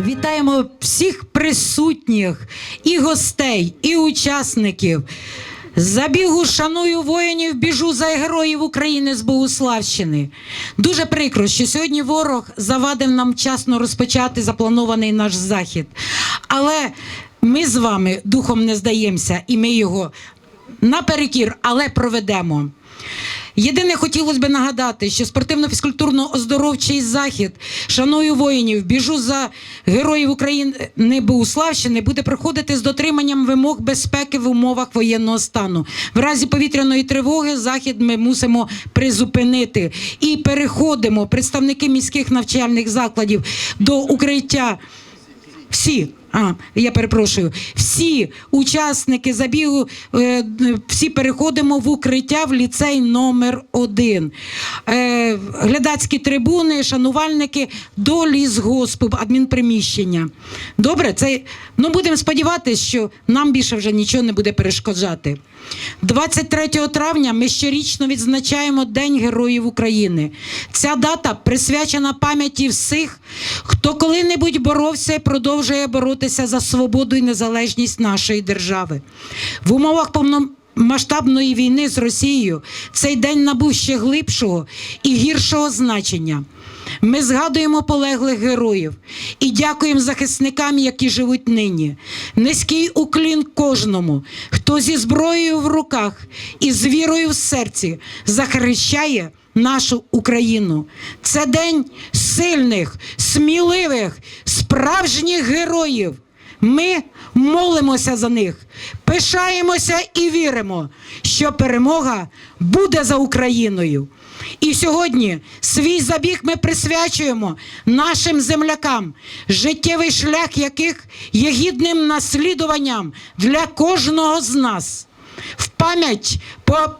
Вітаємо всіх присутніх, і гостей, і учасників. Забігу шаную воїнів, біжу за героїв України з Богуславщини. Дуже прикро, що сьогодні ворог завадив нам вчасно розпочати запланований наш захід. Але ми з вами духом не здаємося, і ми його наперекір, але проведемо. Єдине хотілося б нагадати, що спортивно-фізкультурно-оздоровчий захід шаную воїнів, біжу за героїв України Богуславщини буде проходити з дотриманням вимог безпеки в умовах воєнного стану. В разі повітряної тривоги захід ми мусимо призупинити і переходимо представники міських навчальних закладів до укриття. Всі, а я перепрошую, всі учасники забігу, е, всі переходимо в укриття в ліцей номер один. Е, глядацькі трибуни, шанувальники до лісгоспу, адмінприміщення. Добре, це ну будемо сподіватися, що нам більше вже нічого не буде перешкоджати. 23 травня ми щорічно відзначаємо День Героїв України. Ця дата присвячена пам'яті всіх, хто коли-небудь боровся і продовжує боротися за свободу і незалежність нашої держави. В умовах повномасштабної війни з Росією цей день набув ще глибшого і гіршого значення. Ми згадуємо полеглих героїв і дякуємо захисникам, які живуть нині. Низький уклін кожному, хто зі зброєю в руках і з вірою в серці захищає нашу Україну. Це день сильних, сміливих, справжніх героїв. Ми молимося за них, пишаємося і віримо, що перемога буде за Україною. І сьогодні свій забіг ми присвячуємо нашим землякам, життєвий шлях яких є гідним наслідуванням для кожного з нас. В пам'ять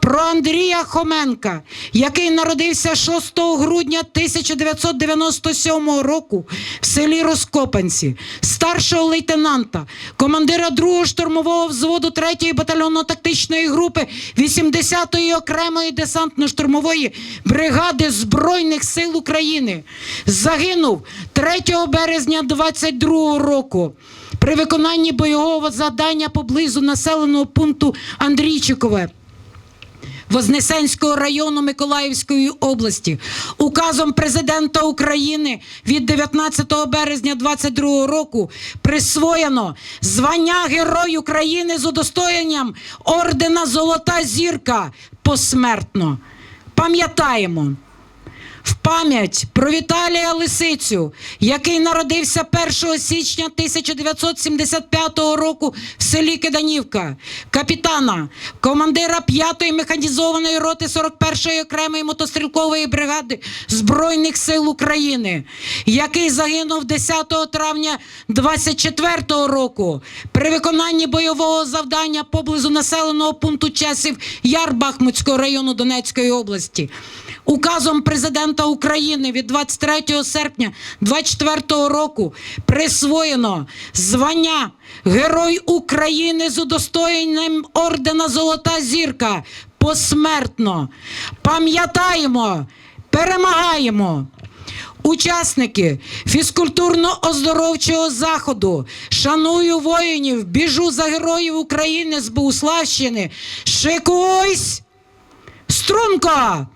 про Андрія Хоменка, який народився 6 грудня 1997 року в селі Роскопанці, старшого лейтенанта, командира 2-го штурмового взводу 3-ї батальйонно-тактичної групи 80-ї окремої десантно-штурмової бригади Збройних сил України, загинув 3 березня 22 року при виконанні бойового завдання поблизу населеного пункту Андрійчикове. Вознесенського району Миколаївської області указом президента України від 19 березня 22 року присвоєно звання Герой України з удостоєнням ордена Золота зірка посмертно. Пам'ятаємо в пам'ять про Віталія Лисицю, який народився 1 січня 1975 року в селі Киданівка, капітана, командира 5-ї механізованої роти 41-ї окремої мотострілкової бригади Збройних сил України, який загинув 10 травня 24 року при виконанні бойового завдання поблизу населеного пункту часів Яр Бахмутського району Донецької області. Указом президента України від 23 серпня 24 року присвоєно звання Герой України з удостоєнням ордена Золота зірка посмертно. Пам'ятаємо, перемагаємо. Учасники фізкультурно-оздоровчого заходу. Шаную воїнів, біжу за героїв України з Богуславщини. Шикуйсь! Струнко!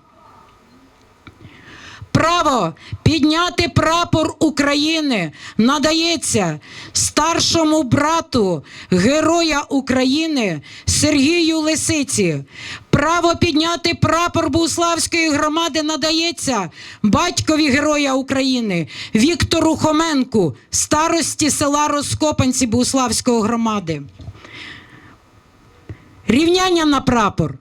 Право підняти прапор України надається старшому брату Героя України Сергію Лисиці. Право підняти прапор Богуславської громади надається батькові Героя України Віктору Хоменку, старості села Роскопанці Богуславської громади. Рівняння на прапор.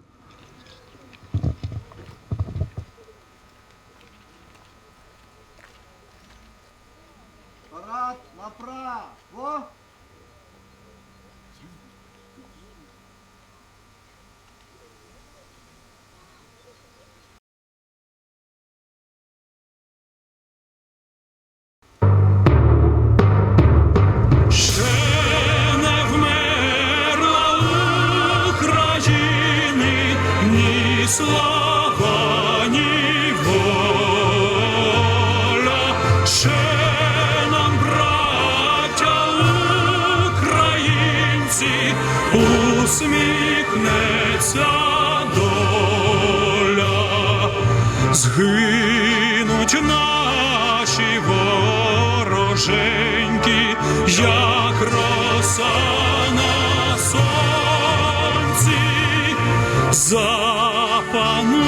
Запануємо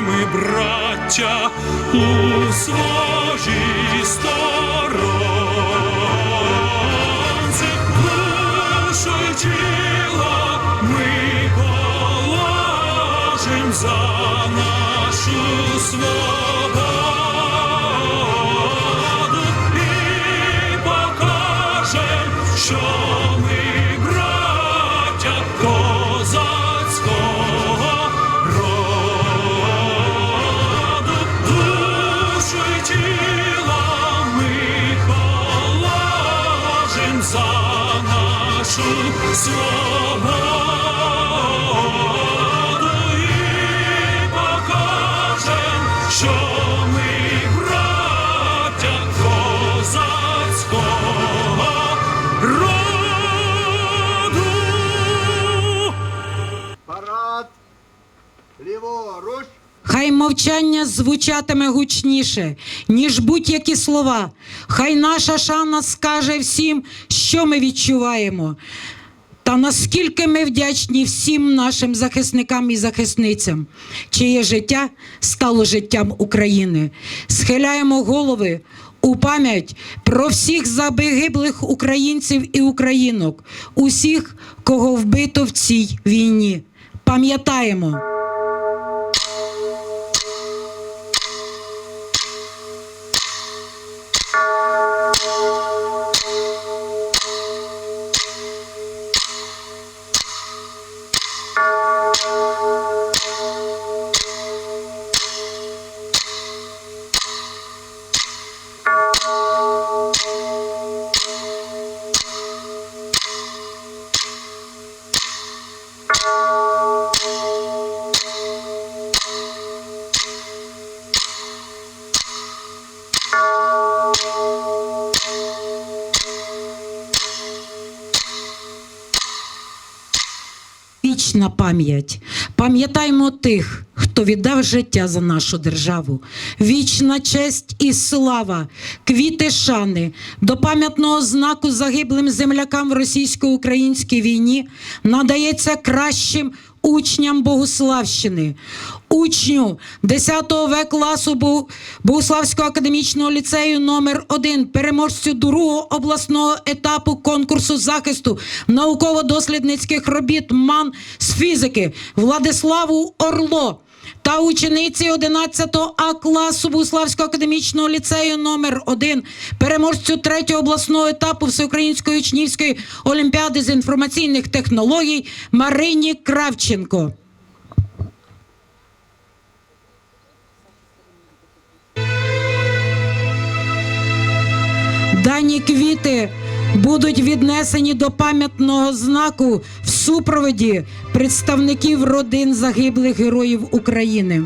ми, браття, у своїй сторонці, душу тіло ми положим за нашу свободу Хай мовчання звучатиме гучніше, ніж будь-які слова. Хай наша шана скаже всім, що ми відчуваємо. Та наскільки ми вдячні всім нашим захисникам і захисницям, чиє життя стало життям України. Схиляємо голови у пам'ять про всіх загиблих українців і українок, усіх, кого вбито в цій війні. Пам'ятаємо. Вічна пам'ять. Пам'ятаймо тих, хто віддав життя за нашу державу. Вічна честь і слава, квіти шани до пам'ятного знаку загиблим землякам в російсько-українській війні надається кращим учням Богославщини, Учню 10 В класу Богославського академічного ліцею номер 1 переможцю другого обласного етапу конкурсу захисту науково-дослідницьких робіт МАН з фізики Владиславу Орло та учениці 11 А класу Богуславського академічного ліцею номер 1 переможцю третього обласного етапу Всеукраїнської учнівської олімпіади з інформаційних технологій Марині Кравченко. Дані квіти будуть віднесені до пам'ятного знаку супроводі представників родин загиблих героїв України.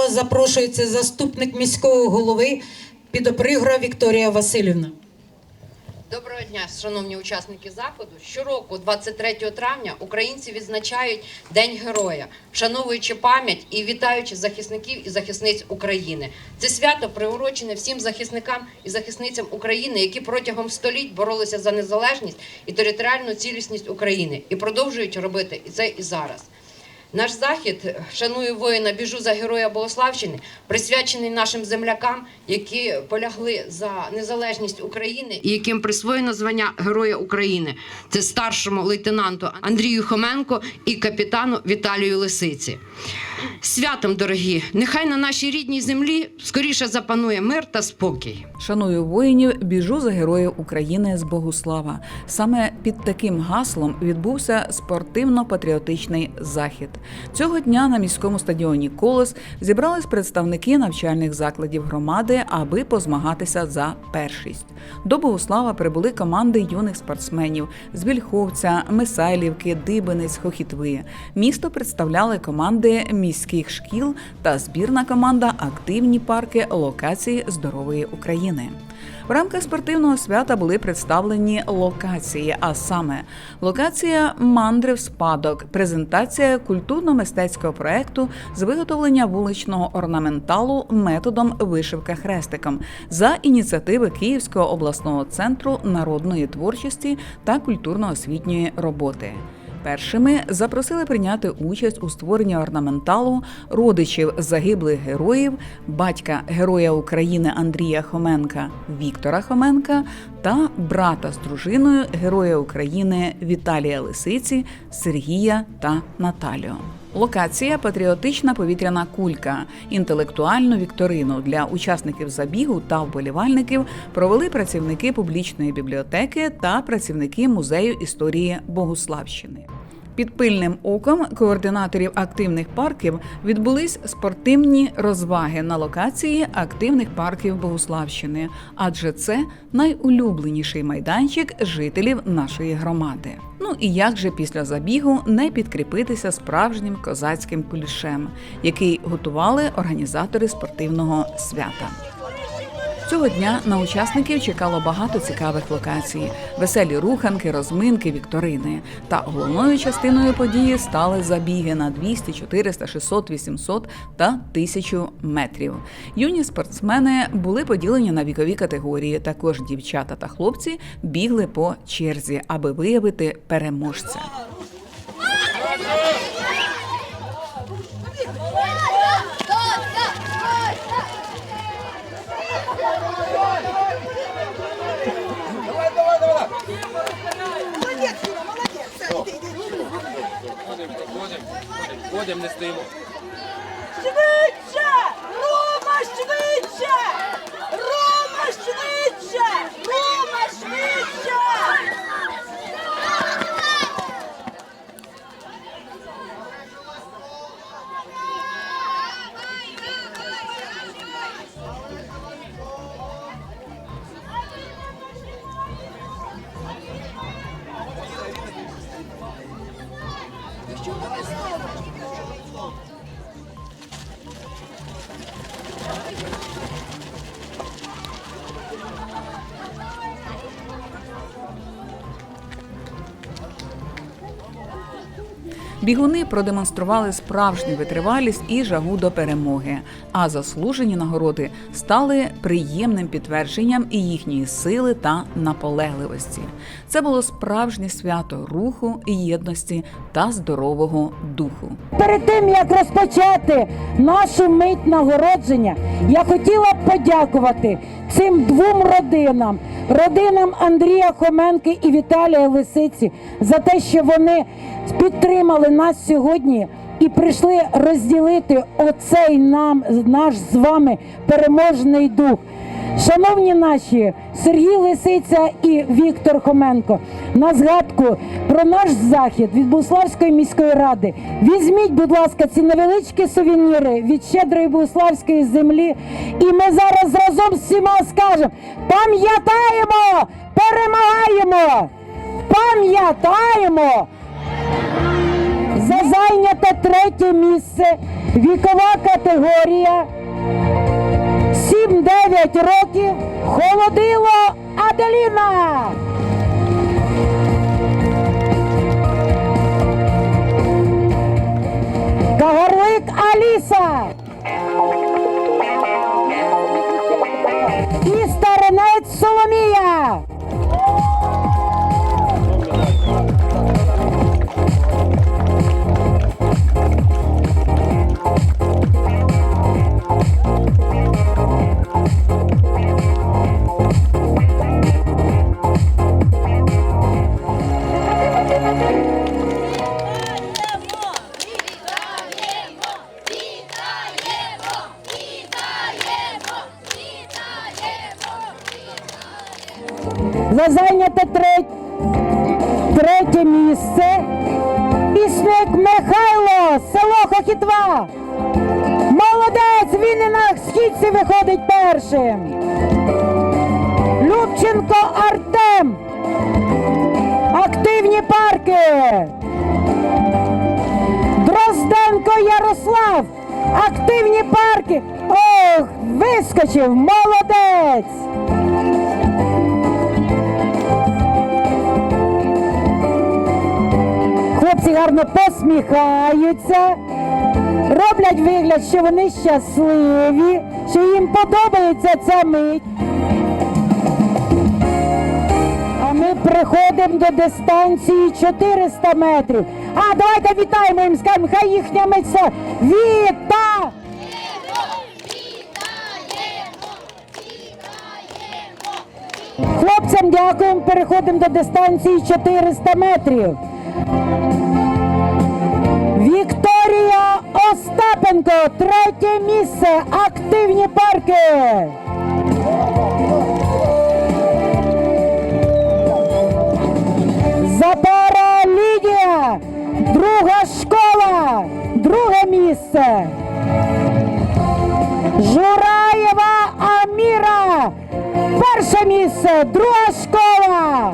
Слова запрошується заступник міського голови Підопригора Вікторія Васильівна. Доброго дня, шановні учасники заходу. Щороку, 23 травня, українці відзначають День Героя, вшановуючи пам'ять і вітаючи захисників і захисниць України. Це свято приурочене всім захисникам і захисницям України, які протягом століть боролися за незалежність і територіальну цілісність України і продовжують робити це і зараз. Наш захід шаную воїна, біжу за героя Богославщини, присвячений нашим землякам, які полягли за незалежність України і яким присвоєно звання Героя України. Це старшому лейтенанту Андрію Хоменко і капітану Віталію Лисиці. Святом, дорогі! Нехай на нашій рідній землі скоріше запанує мир та спокій. Шаную воїнів, біжу за героїв України з Богуслава. Саме під таким гаслом відбувся спортивно-патріотичний захід. Цього дня на міському стадіоні Колос зібрались представники навчальних закладів громади, аби позмагатися за першість. До Богуслава прибули команди юних спортсменів з Вільховця, Мисайлівки, Дибенець, Хохітви. Місто представляли команди міських шкіл та збірна команда Активні парки локації здорової України. В рамках спортивного свята були представлені локації, а саме локація Мандри в спадок, презентація культурно-мистецького проекту з виготовлення вуличного орнаменталу методом вишивка хрестиком за ініціативи Київського обласного центру народної творчості та культурно-освітньої роботи. Першими запросили прийняти участь у створенні орнаменталу родичів загиблих героїв, батька Героя України Андрія Хоменка Віктора Хоменка та брата з дружиною Героя України Віталія Лисиці, Сергія та Наталію. Локація патріотична повітряна кулька. Інтелектуальну вікторину для учасників забігу та вболівальників провели працівники публічної бібліотеки та працівники музею історії Богуславщини. Під пильним оком координаторів активних парків відбулись спортивні розваги на локації активних парків Богуславщини, адже це найулюбленіший майданчик жителів нашої громади. Ну і як же після забігу не підкріпитися справжнім козацьким кулішем, який готували організатори спортивного свята. Цього дня на учасників чекало багато цікавих локацій: веселі руханки, розминки, вікторини. Та головною частиною події стали забіги на 200, 400, 600, 800 та 1000 метрів. Юні спортсмени були поділені на вікові категорії. Також дівчата та хлопці бігли по черзі, аби виявити переможця. Ходимо, не стоїмо. Бігуни продемонстрували справжню витривалість і жагу до перемоги. А заслужені нагороди стали приємним підтвердженням і їхньої сили та наполегливості. Це було справжнє свято руху, єдності та здорового духу. Перед тим як розпочати нашу мить нагородження, я хотіла подякувати цим двом родинам, родинам Андрія Хоменки і Віталія Лисиці, за те, що вони підтримали нас сьогодні і прийшли розділити оцей нам наш з вами переможний дух. Шановні наші Сергій Лисиця і Віктор Хоменко, на згадку про наш захід від Буславської міської ради. Візьміть, будь ласка, ці невеличкі сувеніри від щедрої Буславської землі. І ми зараз разом з всіма скажемо: пам'ятаємо, перемагаємо! Пам'ятаємо! За зайняте третє місце вікова категорія 7-9 років холодило Аделіна. Кагарлик Аліса. І старинець Соломія. Активні парки. Дрозденко Ярослав. Активні парки. Ох, вискочив, молодець. Хлопці гарно посміхаються, роблять вигляд, що вони щасливі, що їм подобається ця мить. Приходимо до дистанції 400 метрів. А давайте вітаємо їм, скажемо, хай їхня все. Віта! Хлопцям дякуємо, переходимо до дистанції 400 метрів. Вікторія Остапенко, третє місце, активні парки. Друга школа, друге місце. Жураєва Аміра, перше місце, друга школа.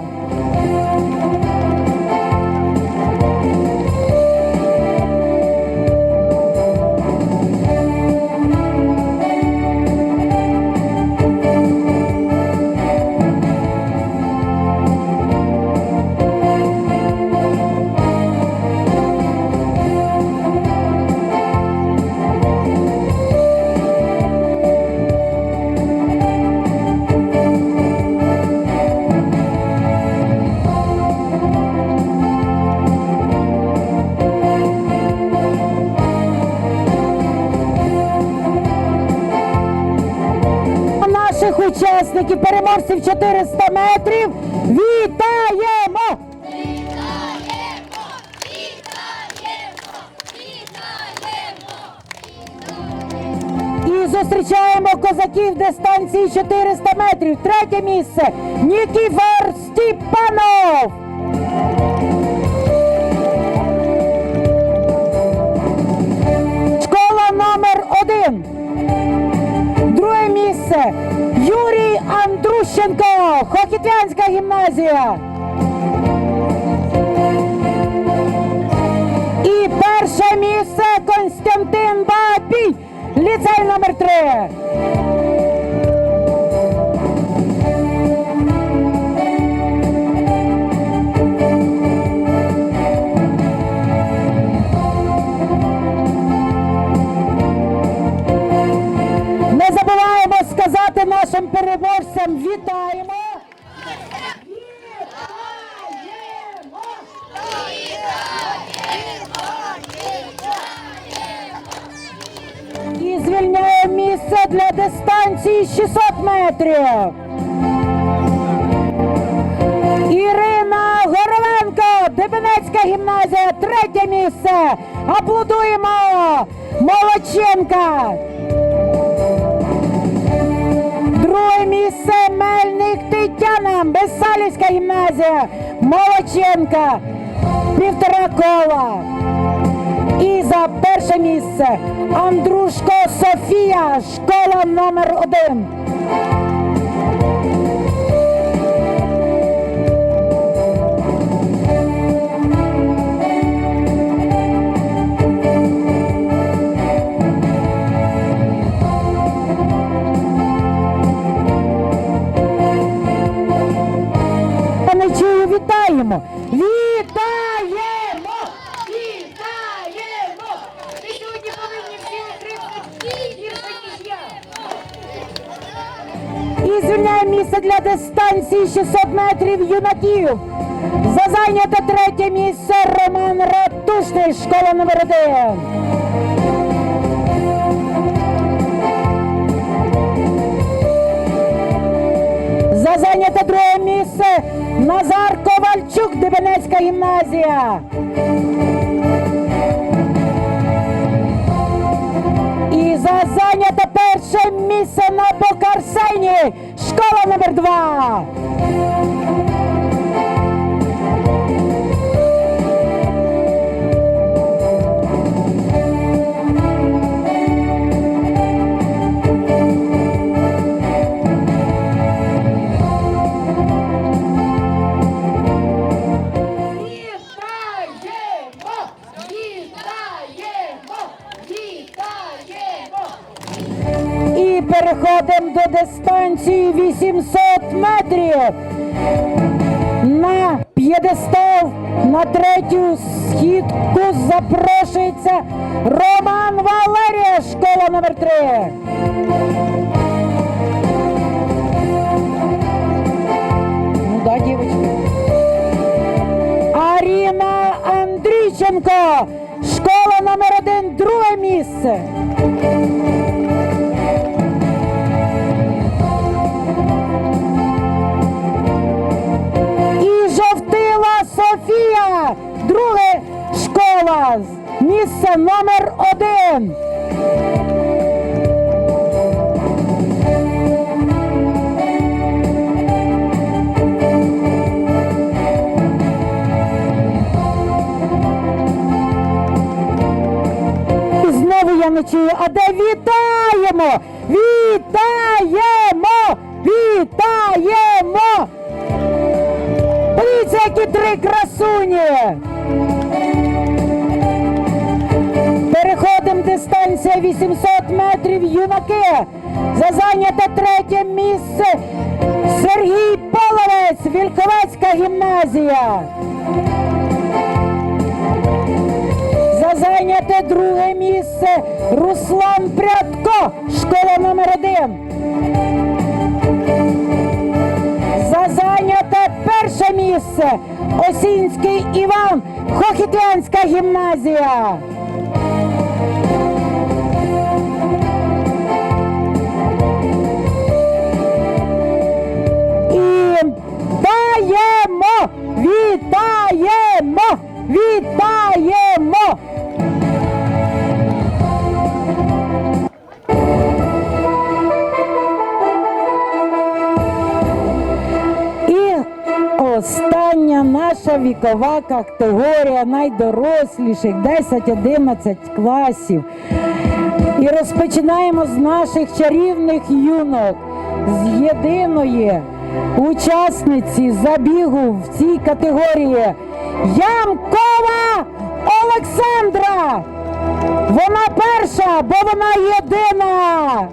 Учасників, 400 метрів, вітаємо! І зустрічаємо козаків дистанції 400 метрів. Третє місце Нікіфор Степанов. Гімназія. І перше місце Константин Бабій, ліцей номер 3. Не забуваємо сказати нашим переможцям вітаємо. І звільняємо місце для дистанції 600 метрів. Ірина Горовенко, Дебенецька гімназія, третє місце. Аплодуємо Молодченка. Друге місце Мельник Тетяна, Бессалівська гімназія, Молодченка, півтора кола та перше місце. Андрушко Софія, школа номер один. Юнаків. За зайняте третє місце Роман Ратушний, школа номер один. За зайняте друге місце Назар Ковальчук, Дебенецька гімназія. І за зайняте перше місце на Бокарсені. Школа номер 2. До дистанції 800 метрів. На п'єдестал на третю східку запрошується Роман Валерія, школа номер 3. Ну да, девочки. Аріна Андрійченко, школа номер один, друге місце. Софія, друге школа, місце номер один. Знову я не чую, а де вітаємо! Вітаємо! Вітаємо! Дивіться, які три красуні. Переходимо дистанція 800 метрів. Юнаки. За зайняте третє місце. Сергій Половець, Вільховецька гімназія. За зайняте друге місце. Руслан Прядко, школа номер один. Перше місце Осінський Іван, Хохітянська гімназія. Категорія найдоросліших 10-11 класів. І розпочинаємо з наших чарівних юнок, з єдиної учасниці забігу в цій категорії Ямкова Олександра. Вона перша, бо вона єдина.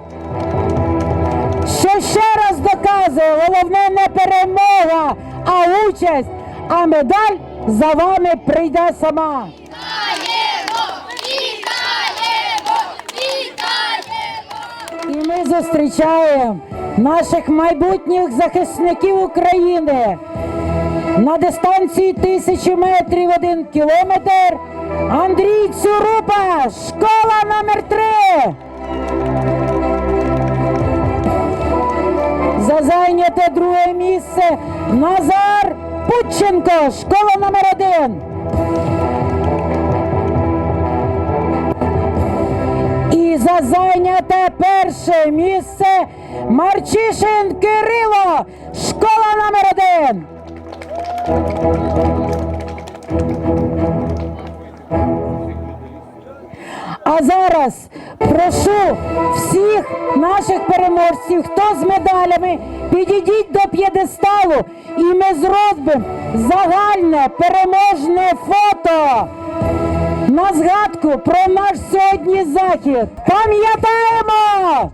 Що ще раз доказує, головне не перемога, а участь, а медаль за вами прийде сама. Вітаємо! Вітаємо! Вітаємо! І ми зустрічаємо наших майбутніх захисників України на дистанції тисячі метрів один кілометр. Андрій Цюрупа, школа номер 3 За зайняте друге місце Назар Путченко, школа номер один. І за зайняте перше місце Марчишин Кирило, школа номер 1 А зараз прошу всіх наших переможців, хто з медалями, підійдіть до п'єдесталу і ми зробимо загальне переможне фото на згадку про наш сьогодні захід. Пам'ятаємо!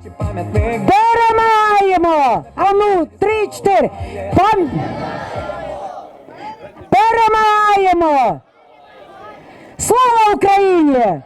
Перемагаємо! А ну, три, чотири. Пам... Перемагаємо! Слава Україні!